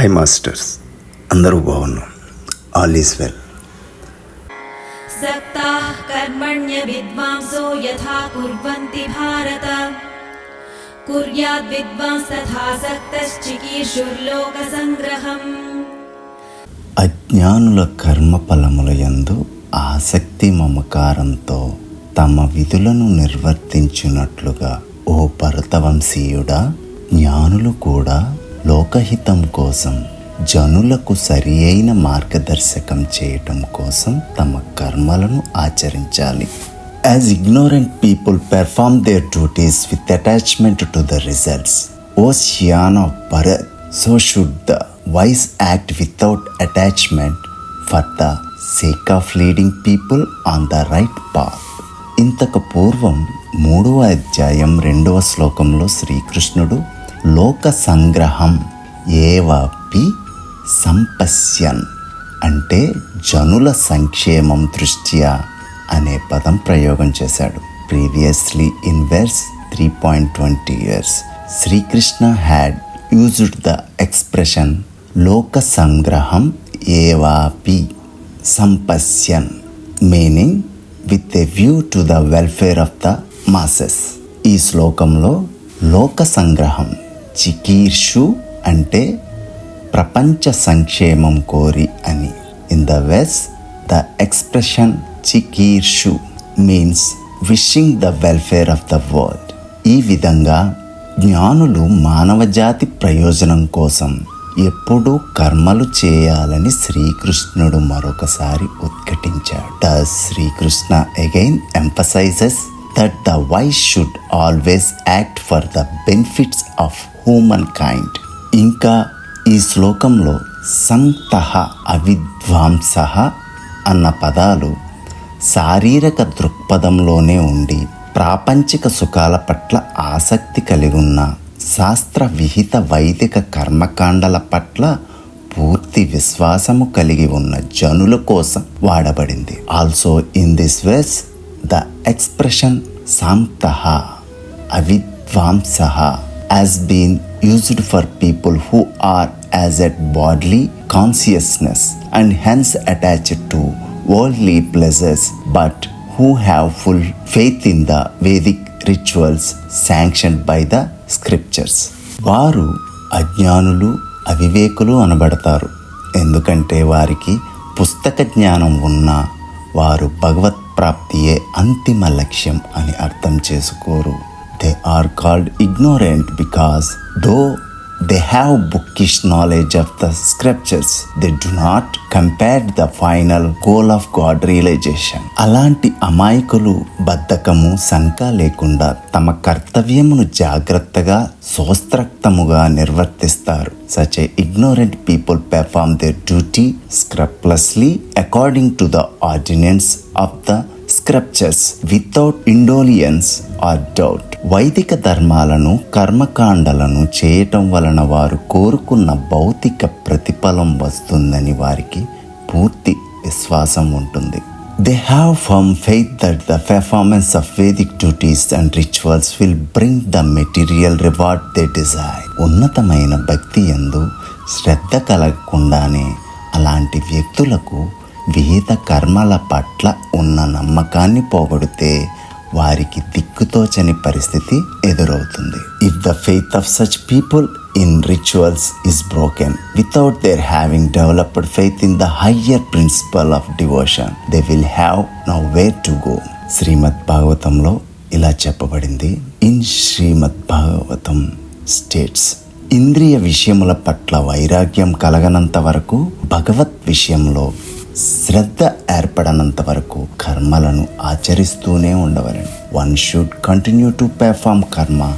Hi masters అందరూ బాగున్నాం. All is well. కర్మణ్య విద్వాంసో యథా కుర్వంతి భారత. కుర్యాద్ విద్వాంస్ తథా సంగ్రహం అజ్ఞానుల కర్మఫలముల యందు ఆసక్తి మమకారంతో తమ విధులను నిర్వర్తించినట్లుగా ఓ భరతవంశీయుడా జ్ఞానులు కూడా లోకహితం కోసం జనులకు సరి అయిన మార్గదర్శకం చేయటం కోసం తమ కర్మలను ఆచరించాలి. As ignorant people perform their duties with attachment to the results O scion of Bharat so should the wise act without attachment for the sake of leading people on the right path ఇంతకు పూర్వం మూడవ అధ్యాయం రెండవ శ్లోకంలో శ్రీకృష్ణుడు లోక సంగ్రహం ఏవాపి సంపశ్యన్ అంటే జనుల సంక్షేమం దృష్ట్యా అనే పదం ప్రయోగం చేశాడు. Previously in verse three point twenty years Shri Krishna had used the expression లోక సంగ్రహం ఏవాపి సంపశ్యన్ meaning with a view to the welfare of the masses. ఈ శ్లోకంలో లోక సంగ్రహం చికీర్షు అంటే ప్రపంచ సంక్షేమం కోరి అని. ఇన్ ద వెస్ట్ the expression చికీర్షు means wishing the welfare of the world ఈ విధంగా జ్ఞానులు మానవజాతి ప్రయోజనం కోసం ఎప్పుడూ కర్మలు చేయాలని శ్రీకృష్ణుడు మరొకసారి ఉద్ఘటించాడు. The Shri Krishna again emphasizes that the wise should always act for the benefits of human kind ఇంకా ఈ శ్లోకంలో సంతః అవిద్వాంస అన్న పదాలు శారీరక దృక్పథంలోనే ఉండి ప్రాపంచిక సుఖాల పట్ల ఆసక్తి కలిగి ఉన్న శాస్త్ర విహిత వైదిక కర్మకాండల పట్ల పూర్తి విశ్వాసము కలిగి ఉన్న జనుల కోసం వాడబడింది. Also in this verse the expression సాంతః అవిద్వాంస has been used for people who are as at bodily consciousness and hence attached to worldly pleasures but who have full faith in the Vedic rituals sanctioned by the scriptures. వారు అజ్ఞానులు అవివేకులు అనబడతారు ఎందుకంటే వారికి పుస్తక జ్ఞానం ఉన్నా వారు భగవత్ ప్రాప్తియే అంతిమ లక్ష్యం అని అర్థం చేసుకోరు they are called ignorant because though they have bookish knowledge of the scriptures they do not compare the final goal of god realization అలాంటి అమాయకులు బద్ధకము శంక లేకుండా తమ కర్తవ్యమును జాగ్రత్తగా సోస్త్రక్తముగా నిర్వర్తిస్తారు such a ignorant people perform their duty scrupulously according to the ordinance of the scriptures without indolence or doubt వైదిక ధర్మాలను కర్మకాండలను చేయటం వలన వారు కోరుకున్న భౌతిక ప్రతిఫలం వస్తుందని వారికి పూర్తి విశ్వాసం ఉంటుంది. They have firm faith that the performance of Vedic duties and rituals will bring the material reward they desire ఉన్నతమైన భక్తి ఎందు శ్రద్ధ కలగకుండానే అలాంటి వ్యక్తులకు విహిత కర్మల పట్ల ఉన్న నమ్మకాన్ని పోగొడితే వారికి దిక్కుతోచని పరిస్థితి ఎదురవుతుంది. If the faith of such people in rituals is broken without their having developed faith in the higher principle of devotion they will have nowhere to go Srimad భాగవతంలో ఇలా చెప్పబడింది. ఇన్ శ్రీమద్ భాగవతం స్టేట్స్ ఇంద్రియ విషయముల పట్ల వైరాగ్యం కలగనంత వరకు భగవత్ విషయంలో శ్రద్ధ ఏర్పడనంత వరకు కర్మలను ఆచరిస్తూనే ఉండవలను. One should continue to perform karma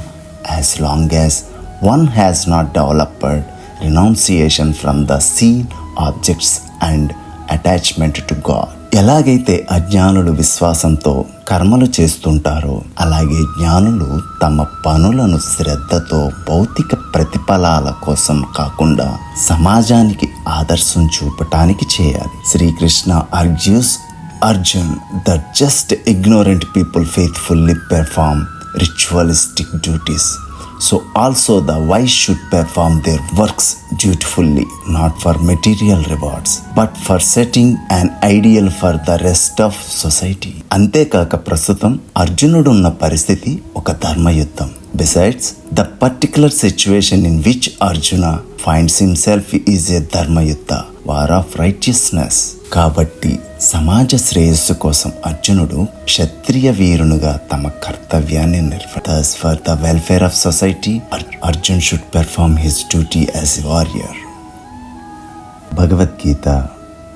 as long as one has not developed renunciation from the sense objects and attachment to God ఎలాగైతే అజ్ఞానులు విశ్వాసంతో కర్మలు చేస్తుంటారో అలాగే జ్ఞానులు తమ పనులను శ్రద్ధతో భౌతిక ప్రతిఫలాల కోసం కాకుండా సమాజానికి ఆదర్శం చూపటానికి చేయాలి. Shri Krishna urges Arjun the just ignorant people faithfully perform ritualistic duties. So also the wise should perform their works dutifully not for material rewards but for setting and ideal for the rest of society అంతేకాక ప్రస్తుతం అర్జునుడున్న పరిస్థితి ఒక ధర్మయుద్ధం. Besides the particular situation in which Arjuna finds himself is a dharmayuddha war of righteousness కాబట్టి సమాజ శ్రేయస్సు కోసం అర్జునుడు క్షత్రియ వీరునుగా తమ కర్తవ్యాన్ని నిర్వర్తస్ for the welfare of society Arjun should perform his duty as warrior Bhagavad Gita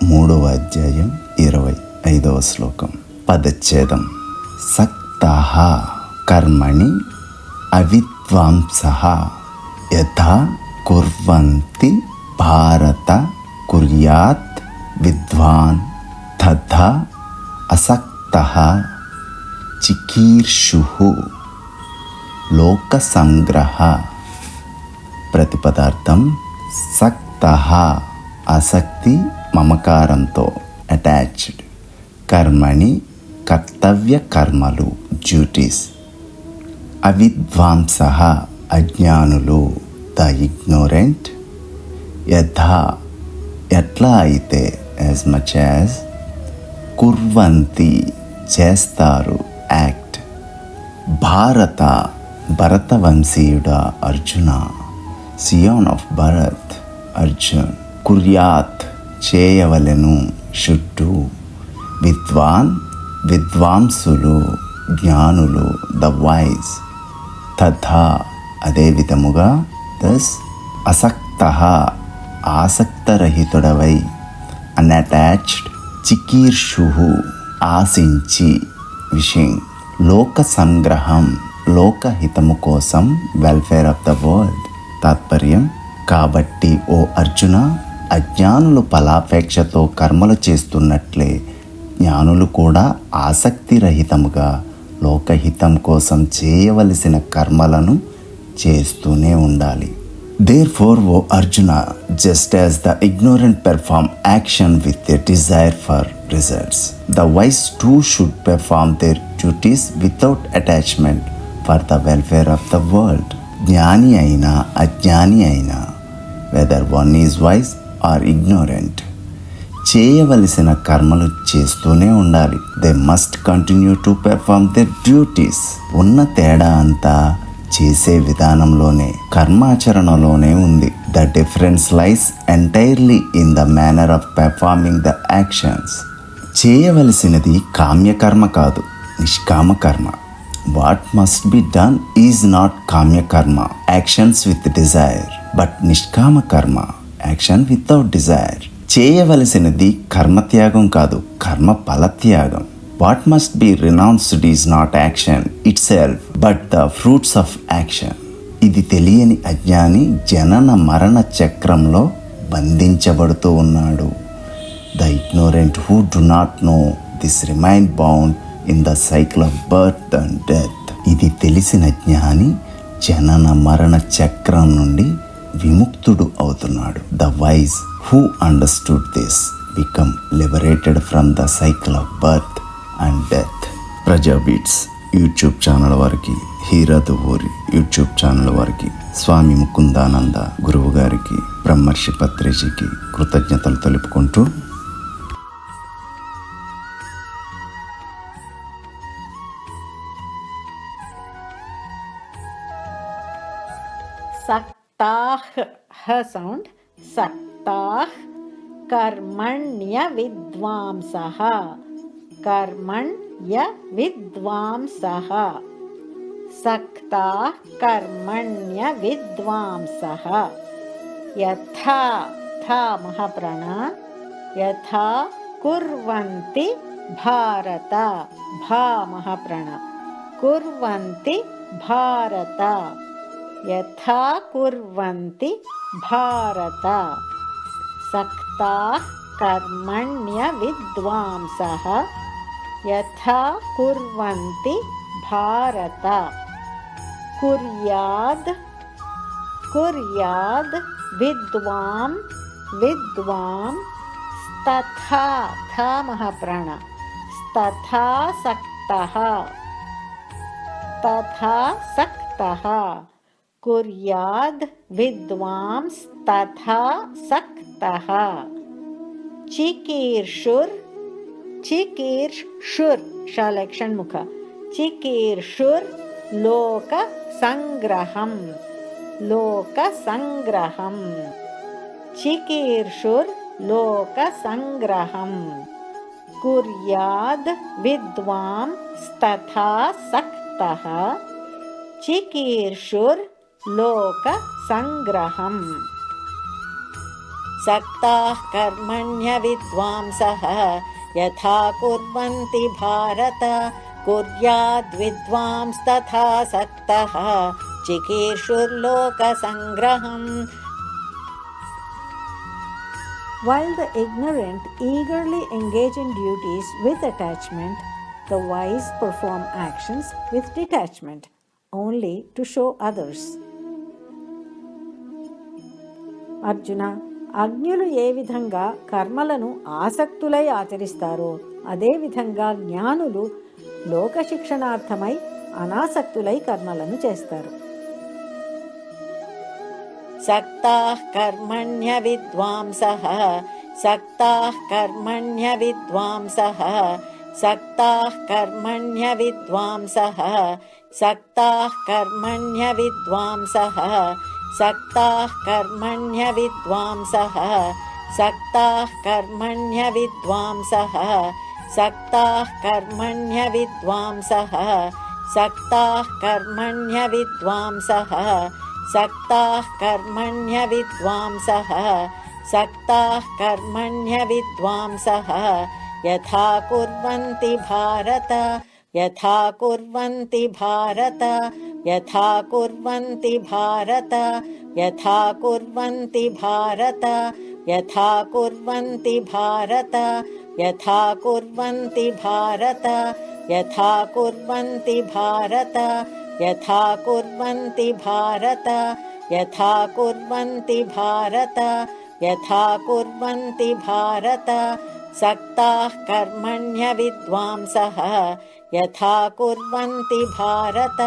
మూడవ అధ్యాయం ఇరవై ఐదవ శ్లోకం పదచ్ఛేదం సక్తాహ కర్మణి అవిద్వాంస యథా కుర్వంతి భారత కుర్యాత్ విద్వాన్ తథా అసక్త చికీర్షు లోకసంగ్రహ ప్రతిపదార్థం సక్త ఆసక్తి మమకారంతో అటాచ్డ్. కర్మణి కర్తవ్య కర్మలు డ్యూటీస్ అవిద్వాంస అజ్ఞానులు ద ఇగ్నోరెంట్. యథా ఎట్లా అయితే యాజ్ మచ్ యాజ్ కుర్వంతి చేస్తారు యాక్ట్ భారత భరతవంశీయుడ అర్జున సియోన్ ఆఫ్ భరత్ అర్జున్ కుర్యాత్ చేయవలెను షుట్టు విద్వాన్ విద్వాంసులు జ్ఞానులు ద వైజ్ తథా అదే విధముగా దస్ అసక్త ఆసక్తరహితుడవై అన్అటాచ్డ్ చికీర్షు ఆశించి విషింగ్ లోక సంగ్రహం లోకహితము కోసం వెల్ఫేర్ ఆఫ్ ద వరల్డ్ తాత్పర్యం. కాబట్టి ఓ అర్జున అజ్ఞానులు ఫలాపేక్షతో కర్మలు చేస్తున్నట్లే జ్ఞానులు కూడా ఆసక్తిరహితముగా లోకహితం కోసం చేయవలసిన కర్మలను చేస్తూనే ఉండాలి. Therefore O Arjuna just as the ignorant perform action with the desire for results the wise too should perform their duties without attachment for the welfare of the world జ్ఞాని అయినా అజ్ఞాని అయినా whether one is wise or ignorant చేయవలసిన కర్మలు చేస్తూనే ఉండాలి. They must continue to perform their duties ఉన్న తేడా అంతా చేసే విధానంలోనే కర్మాచరణలోనే ఉంది. The difference lies entirely in the manner of performing the actions చేయవలసినది కామ్యకర్మ కాదు నిష్కామ కర్మ what must be done is not కామ్యకర్మ. Actions with desire but నిష్కామ కర్మ యాక్షన్ వితౌట్ డిజైర్ చేయవలసినది కర్మత్యాగం కాదు కర్మ ఫలత్యాగం. What must be renounced is not action itself but the fruits of action ఇది తెలియని అజ్ఞాని జనన మరణ చక్రంలో బంధించబడుతూ ఉన్నాడు. The ignorant who do not know this remain bound in the cycle of birth and death ఇది తెలిసిన జ్ఞాని జనన మరణ చక్రం నుండి విముక్తుడు అవుతున్నాడు. The wise who understood this become liberated from the cycle of birth and death Praja beats YouTube channel వారికి హీరాత్ ఊరి యూట్యూబ్ ఛానల్ వారికి స్వామి ముకుందానంద గురువు గారికి బ్రహ్మర్షి పత్రిజీకి కృతజ్ఞతలు తెలుపుకుంటూ సౌండ్ సక్ सक्ताः कर्मण्य विद्वांसः कर्मण्य विद्वांसः सक्ताः कर्मण्य विद्वांसः यथा था महाप्राण यथा कुर्वन्ति भारत। भा महाप्राण कुर्वन्ति भारत। यथा कुर्वन्ति भारत सक्ताः कर्मण्य विद्वांसः यथा कुर्वन्ति भारत। कुर्याद् कुर्याद् विद्वां विद्वां तथा था महाप्राण तथा सक्तः। तथा सक्तः। कुर्याद् विद्वांस्तथा सक्तः चिकीर्षुर् चिकीर्षुर् शालक्षण्मुख चिकीर्षुर् लोकसङ्ग्रहं लोकसङ्ग्रहम् चिकीर्षुर् लोकसङ्ग्रहम् कुर्याद् विद्वांस्तथा सक्तः। चिकीर्षुर् लोकसङ्ग्रहम् सक्ताः कर्मण्यविद्वांसः यथा कुर्वन्ति Bharat कुर्याद्विद्वांस्तथा सक्तः चिकीर्षुर्लोकसङ्ग्रहम् While the ignorant eagerly engage in duties with attachment, the wise perform actions with detachment, only to show others. Arjuna అగ్నులు ఏ విధంగా కర్మలను ఆసక్తులై ఆచరిస్తారో అదేవిధంగా జ్ఞానులు లోకశిక్షణార్థమై అనాసక్తులై కర్మలను చేస్తారు. సక్తాః కర్మణ్య విద్వాంసః సక్తాః కర్మణ్య విద్వాంసః సక్తాః కర్మణ్య విద్వాంసః సక్తాః కర్మణ్య విద్వాంసః सक्ताः कर्मण्यविद्वांसः सक्ताः कर्मण्यविद्वांसः सक्ताः कर्मण्यविद्वांसः सक्ताः कर्मण्यविद्वांसः सक्ताः कर्मण्यविद्वांसः सक्ताः कर्मण्यविद्वांसः। यथा कुर्वन्ति भारत यथा कुर्वन्ति भारत यथा कुर्वन्ति भारत यथा कुर्वन्ति भारत यथा कुर्वन्ति भारत यथा कुर्वन्ति भारत यथा कुर्वन्ति भारत यथा कुर्वन्ति भारत यथा कुर्वन्ति भारत यथा कुर्वन्ति भारत सक्ताः कर्मण्यविद्वांसः यथा कुर्वन्ति भारत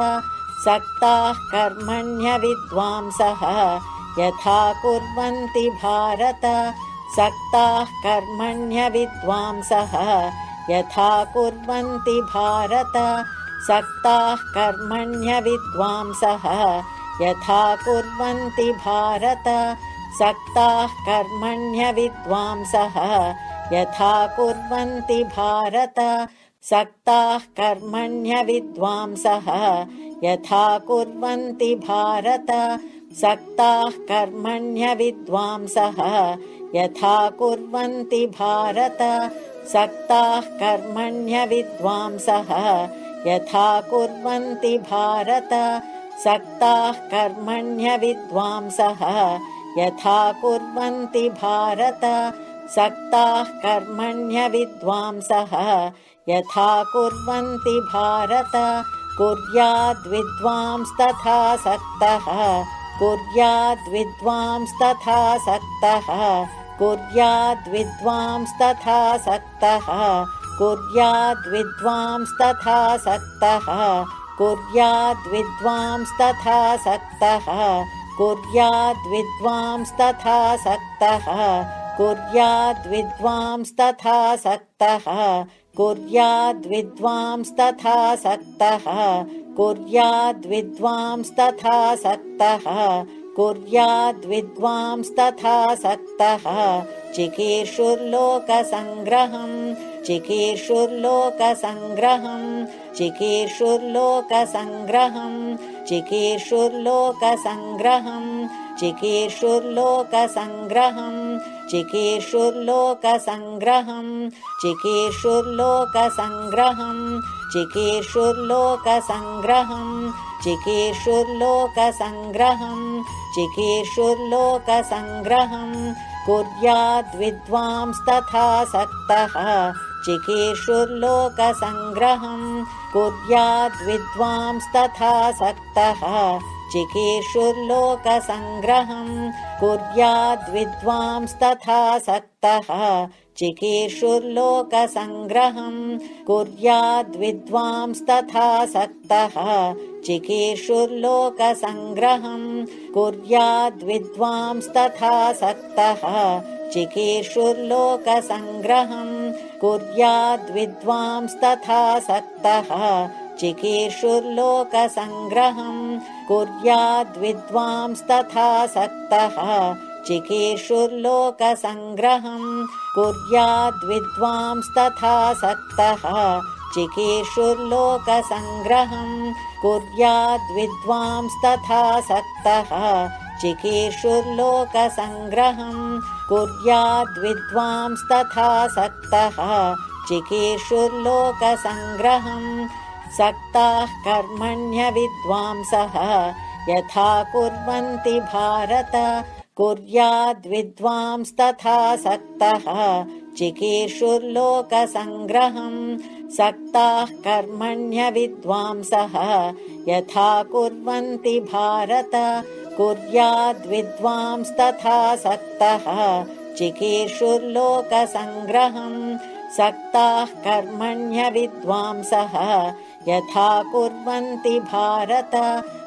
सक्ताः कर्मण्यविद्वांसः यथा कुर्वन्ति भारत। सक्ताः कर्मण्यविद्वांसः यथा कुर्वन्ति भारत। सक्ताः कर्मण्यविद्वांसः यथा कुर्वन्ति भारत। सक्ताः कर्मण्यविद्वांसः यथा कुर्वन्ति भारत। सक्ताः कर्मण्यविद्वांसः यथा कुर्वन्ति भारत सक्ताः कर्मण्यविद्वांसः। यथा कुर्वन्ति भारत सक्ताः कर्मण्यविद्वांसः। यथा कुर्वन्ति भारत सक्ताः कर्मण्यविद्वांसः। यथा कुर्वन्ति भारत सक्ताः कर्मण्यविद्वांसः। यथा कुर्वन्ति भारत कुर्याद्विद्वांस्तथा सक्तः। कुर्याद्विद्वांस्तथा सक्तः। कुर्याद्विद्वांस्तथा सक्तः। कुर्याद्विद्वांस्तथा सक्तः। कुर्याद्विद्वांस्तथा सक्तः। कुर्याद्विद्वांस्तथा सक्तः। कुर्याद्विद्वांस्तथा सक्तः कुर्याद्विद्वांस्तथा सक्तः। कुर्याद्विद्वांस्तथा सक्तः। कुर्याद्विद्वांस्तथा सक्तः। चिकीर्षुर्लोकसङ्ग्रहम्। चिकीर्षुर्लोकसङ्ग्रहम्। चिकीर्षुर्लोकसङ्ग्रहम्। चिकीर्षुर्लोकसङ्ग्रहम् चिकीर्षुर्लोकसङ्ग्रहम् चिकीर्षुर्लोकसङ्ग्रहम् चिकीर्षुर्लोकसङ्ग्रहम् चिकीर्षुर्लोकसङ्ग्रहम् चिकीर्षुर्लोकसङ्ग्रहम् चिकीर्षुर्लोकसङ्ग्रहम् कुर्याद्विद्वांस्तथा सक्तः चिकीर्षुर्लोकसङ्ग्रहम् कुर्याद्विद्वांस्तथा सक्तः चिकीर्षुर्लोकसङ्ग्रहम् कुर्याद्विद्वांस्तथा सक्तः। चिकीर्षुर्लोकसङ्ग्रहम् कुर्याद्विद्वांस्तथा सक्तः। चिकीर्षुर्लोकसङ्ग्रहम् कुर्याद्विद्वांस्तथा सक्तः। चिकीर्षुर्लोकसङ्ग्रहम् कुर्याद्विद्वांस्तथा सक्तः चिकीर्षुर्लोकसङ्ग्रहम् कुर्याद्विद्वांस्तथा सक्तः चिकीर्षुर्लोकसङ्ग्रहम् कुर्याद्विद्वांस्तथा सक्तः चिकीर्षुर्लोकसङ्ग्रहम् कुर्याद्विद्वांस्तथा सक्तः चिकीर्षुर्लोकसङ्ग्रहम् कुर्याद्विद्वांस्तथा सक्तः चिकीर्षुर्लोकसङ्ग्रहम् सक्ताः कर्मण्यविद्वांसः। यथा कुर्वन्ति भारत कुर्याद्विद्वांस्तथा सक्तः। चिकीर्षुर्लोकसङ्ग्रहम् सक्ताः कर्मण्यविद्वांसः। यथा कुर्वन्ति भारत कुर्याद्विद्वांस्तथा सक्तः। चिकीर्षुर्लोकसङ्ग्रहम् सक्ताः कर्मण्यविद्वांसः यथा कुर्वन्ति भारत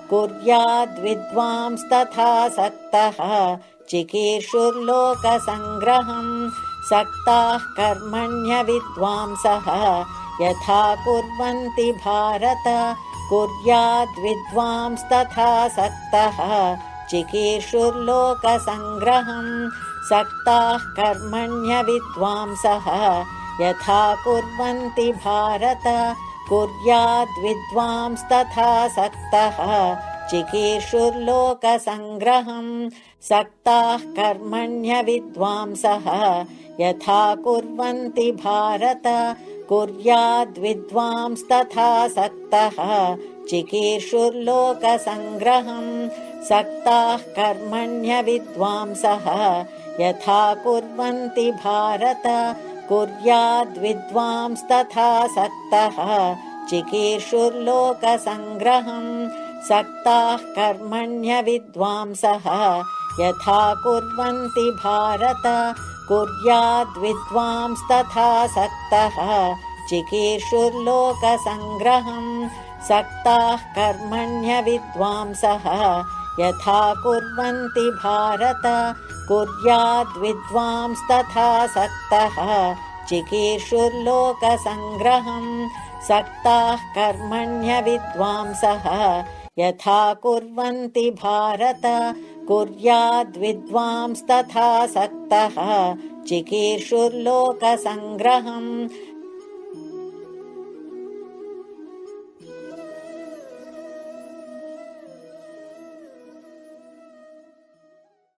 कुर्याद्विद्वांस्तथा सक्तः। चिकीर्षुर्लोकसङ्ग्रहम् सक्ताः कर्मण्यविद्वांसः। यथा कुर्वन्ति भारत कुर्याद्विद्वांस्तथा सक्तः। चिकीर्षुर्लोकसङ्ग्रहम् सक्ताः कर्मण्यविद्वांसः। यथा कुर्वन्ति भारत कुर्याद्विद्वांस्तथा सक्तः। चिकीर्षुर्लोकसङ्ग्रहम् सक्ताः कर्मण्यविद्वांसः। यथा कुर्वन्ति भारत कुर्याद्विद्वांस्तथा सक्तः। चिकीर्षुर्लोकसङ्ग्रहम् सक्ताः कर्मण्यविद्वांसः। यथा कुर्वन्ति भारत कुर्याद्विद्वांस्तथा सक्तः। चिकीर्षुर्लोकसङ्ग्रहम् सक्ताः कर्मण्यविद्वांसः। यथा कुर्वन्ति भारत कुर्याद्विद्वांस्तथा सक्तः। चिकीर्षुर्लोकसङ्ग्रहम् सक्ताः कर्मण्यविद्वांसः यथा कुर्वन्ति भारत कुर्याद्विद्वांस्तथा सक्तः। चिकीर्षुर्लोकसङ्ग्रहम् सक्ताः कर्मण्यविद्वांसः। यथा कुर्वन्ति भारत कुर्याद्विद्वांस्तथा सक्तः। चिकीर्षुर्लोकसङ्ग्रहम्